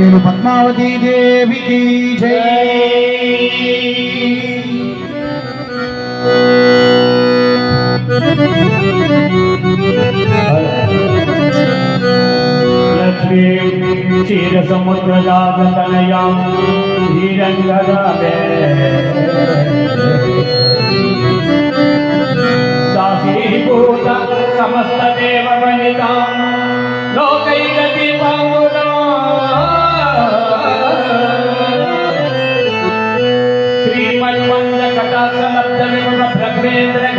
వేలు పద్మావతి దేవికి జై క్షీర సముద్రజాతనయాం శ్రీరంగదే దాసీభూత సమస్త దేవ వనితాం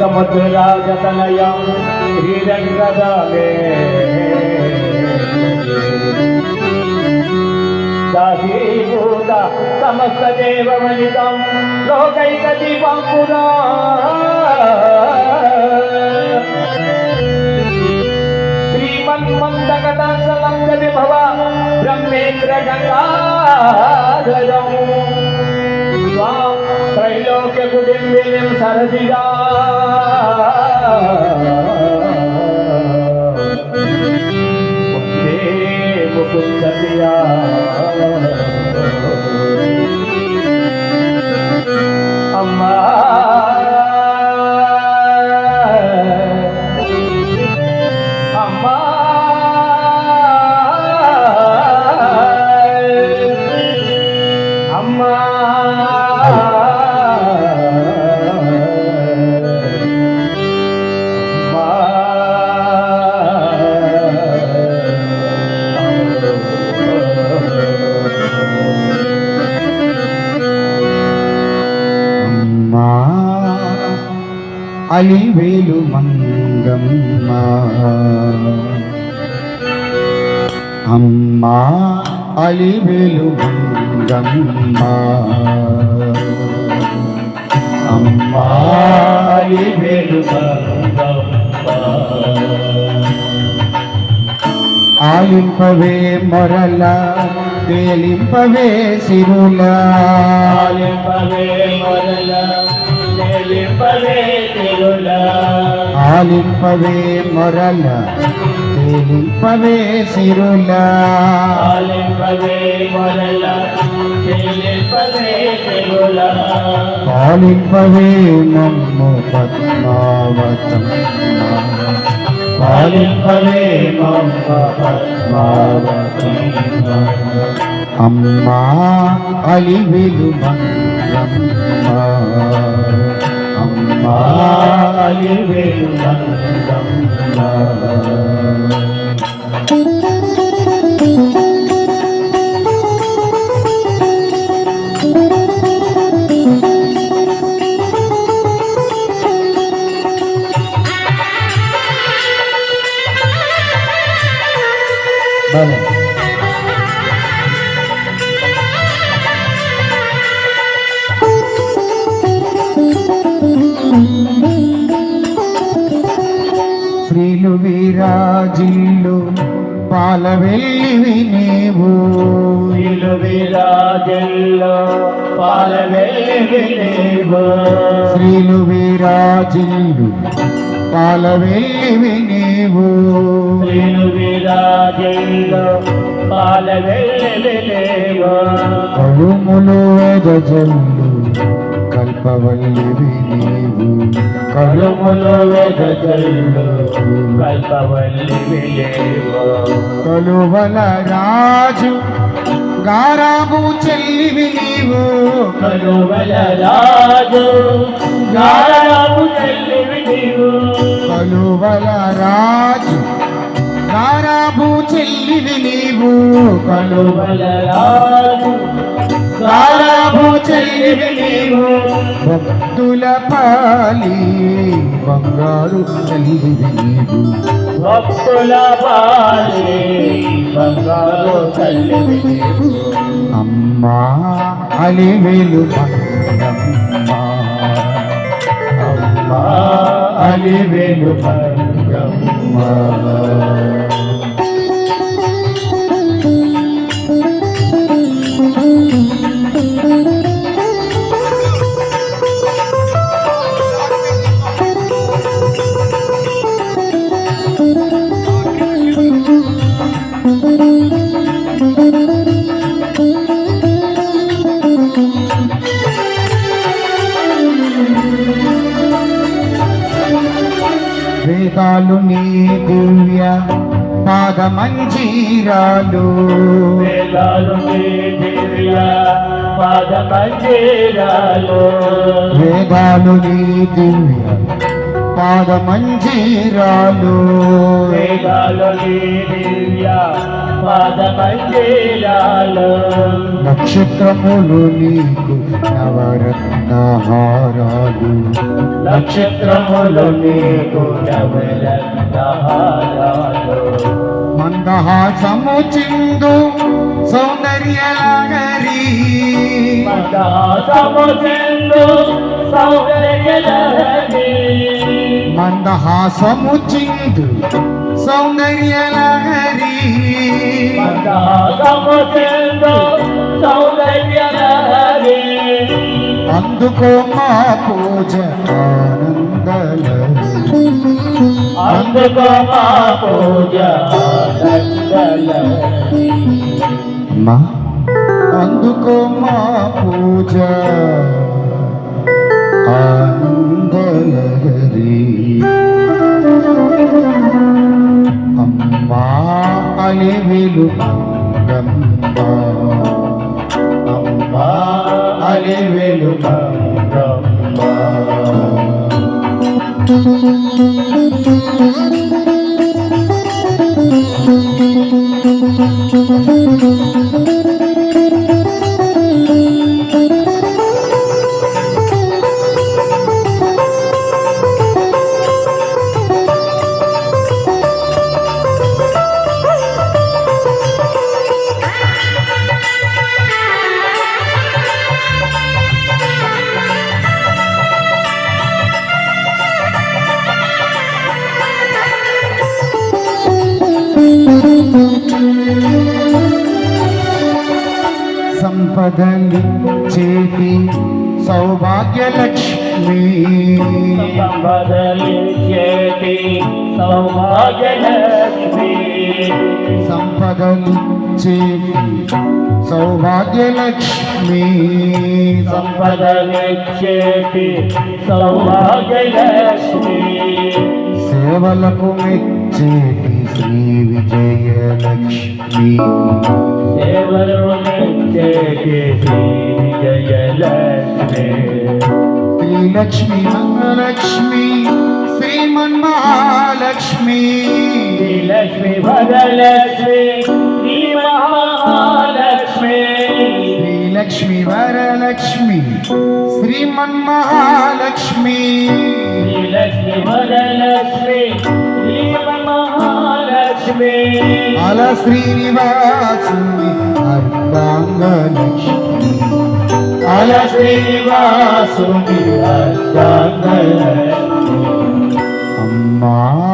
సముద్రరాజతనయం శ్రీరంగదాలే దాసీభూత సమస్త దేవమణితం లోకైక దీపం పురా శ్రీమన్మంతకటాంశలం జని భవ బ్రహ్మేంద్ర గంగాధరం. त्रैलोक्यकुटिम्बिनीं सरसिजा वन्दे मुकुन्दप्रिया अम्मा అలివేలు మంగమ్మ. అమ్మా అలివేలు మంగమ్మ. అమ్మా అలివేలు ఆలింపవే మొరల తేలింపవే సిరుల. ఆలింపవే మొరల తేలింపవే తిరుల ఆలింపవే మొరల తేలింపవే సిరులా. ఆలింపవే మొరల తేలింపవే తిరుల పాలింపవే మమ్ము పద్మావతం. పాలింపవే మమ్మ పద్మావతం. అమ్మా అలివెలు మంగమ్మ. అమ్మా అలివెలు వీరాజిల్లు పాల వెళ్ళివి నీవు విరాజల్లో పాల వెలిగినేవు శ్రీలు వీరాజిల్లు పాల వెళ్ళివి నీవు ఇల్లు విరాజల్లో పాల వెలిగినేవు కడుములు వెదజల్లు కల్పవల్లివి నీవు. కల్పవల్లి విలేవు కలువల రాజు గారాబు చెల్లివి నీవు. కలువల రాజు గారాపు చెల్లివి నీవు. కలువల రాజు గారాబు చెల్లివి నీవు. కలువల రాజు చెల్లివి నీవు భక్తుల పాలి బంగారు చెల్లివి నీవు. భక్తుల పాలి బంగారు తల్లివి నీవు. అమ్మా అలివేలు మంగమ్మ అమ్మా. అలివేలు మంగమ్మ పాద మందిరాలు వేదాలు నీ దివ్య పాద మందిరాలు నక్షత్రములు నీకు నవరత్నహారాలు. నక్షత్రములు నీకు నవరత్నహారాలు. మందహాసము చిందు సౌందర్యలహరి మందహాసము చిందు సౌందర్యలహరి మందహాసముచెందు సౌందర్యలహరి అందుకో మా పూజ అందుకో మా అందుకో మా పూజ. ఆనందలహరి. అమ్మా అని విలు అమ్మా అలివెలు మంగమ్మ సంపదలి చేతి సౌభాగ్యలక్ష్మి. సంపదలి చేతి సౌభాగ్యలక్ష్మి. సంపదలి చేతి సౌభాగ్యలక్ష్మి. సంపదలి చేతి సౌభాగ్యలక్ష్మి. సేవలకు మెచ్చేటి శ్రీ విజయలక్ష్మి. దేవరు லக்ஷ்மி மங்களலக்ஷ்மி ஸ்ரீமன் மகாலக்ஷ்மி லக்ஷ்மி வரலக்ஷ்மி ஸ்ரீ மகாலக்ஷ்மி ஸ்ரீலக்ஷ்மி வரலக்ஷ்மி ஸ்ரீமன் மகாலக்ஷ்மி லக்ஷ்மி வரலக்ஷ்மி మహాలక్ష్మి అల శ్రీనివాసుని అర్ధాంగలక్ష్మి. అల శ్రీనివాసుని అర్ధాంగలక్ష్మి. అమ్మాలి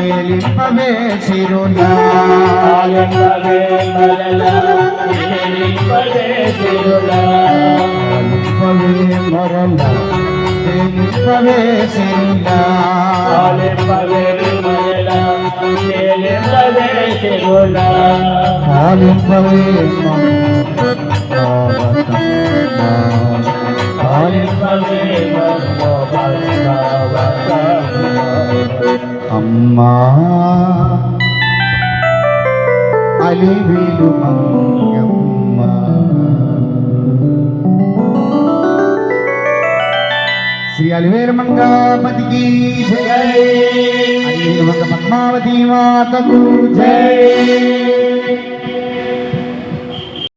విలువమ్మ మాలి వెలుగమ్మ ఆలిపవే మరల తేలిపవే సిరులా ఆలందవే మలల పదే తిరులా ఆలిపవే మరల తేలిపవే సిరులా ఆలింపవే మలల తేలింపవే తిరులా ఆలిపవే ఆలింపవే అమ్మా అలివిలు మంగమ్మ. శ్రీ అలివేలు మంగాపతికి జయ. అలివేలు మంగ పద్మావతి మాతకు జయ.